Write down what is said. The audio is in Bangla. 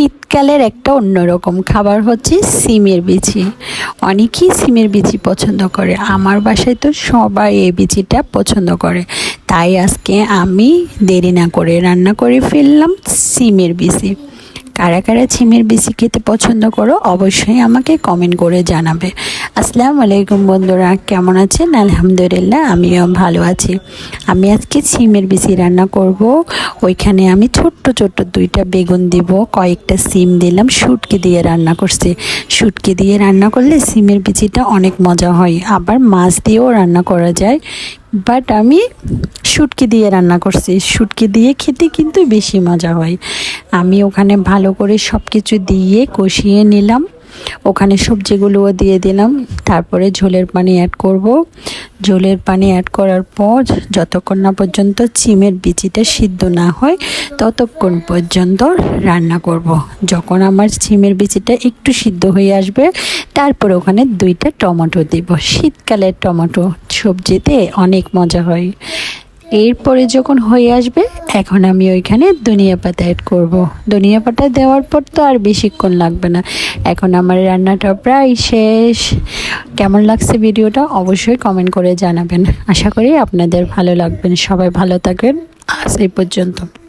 শীতকালের একটা অন্যরকম খাবার হচ্ছে সিমের বিচি। অনেকেই সিমের বিচি পছন্দ করে। আমার বাসায় তো সবাই এই বিচিটা পছন্দ করে। তাই আজকে আমি দেরি না করে রান্না করে ফেললাম সিমের বিচি। কারা কারা ছিমের বিচি খেতে পছন্দ করো অবশ্যই আমাকে কমেন্ট করে জানাবে। আসসালামু আলাইকুম বন্ধুরা, কেমন আছেন? আলহামদুলিল্লাহ, আমিও ভালো আছি। আমি আজকে ছিমের বিচি রান্না করব। ওইখানে আমি ছোট্ট ছোট্ট দুইটা বেগুন দিব, কয়েকটা সিম দিলাম, শুটকি দিয়ে রান্না করছি। শুটকি দিয়ে রান্না করলে সিমের বিচিটা অনেক মজা হয়। আবার মাছ দিয়েও রান্না করা যায়। বাট আমি শুটকি দিয়ে রান্না করছি। শুটকি দিয়ে খেতে কিন্তু বেশি মজা হয়। আমি ওখানে ভালো করে সব কিছু দিয়ে কষিয়ে নিলাম। ওখানে সবজিগুলোও দিয়ে দিলাম। তারপরে ঝোলের পানি অ্যাড করব। ঝোলের পানি অ্যাড করার পর যতক্ষণ না পর্যন্ত চিমের বিচিটা সিদ্ধ না হয়, ততক্ষণ পর্যন্ত রান্না করব। যখন আমার চিমের বিচিটা একটু সিদ্ধ হয়ে আসবে, তারপর ওখানে দুইটা টমেটো দিব। শীতকালের টমেটো সবজিতে অনেক মজা হয়। এরপরে যখন হয়ে আসবে, এখন আমি ওইখানে ধনিয়া পাতা অ্যাড করব। ধনিয়া পাতা দেওয়ার পর তো আর বেশিক্ষণ লাগবে না। এখন আমার রান্নাটা প্রায় শেষ। কেমন লাগছে ভিডিওটা অবশ্যই কমেন্ট করে জানাবেন। আশা করি আপনাদের ভালো লাগবেন। সবাই ভালো থাকবেন। আজ এই পর্যন্ত।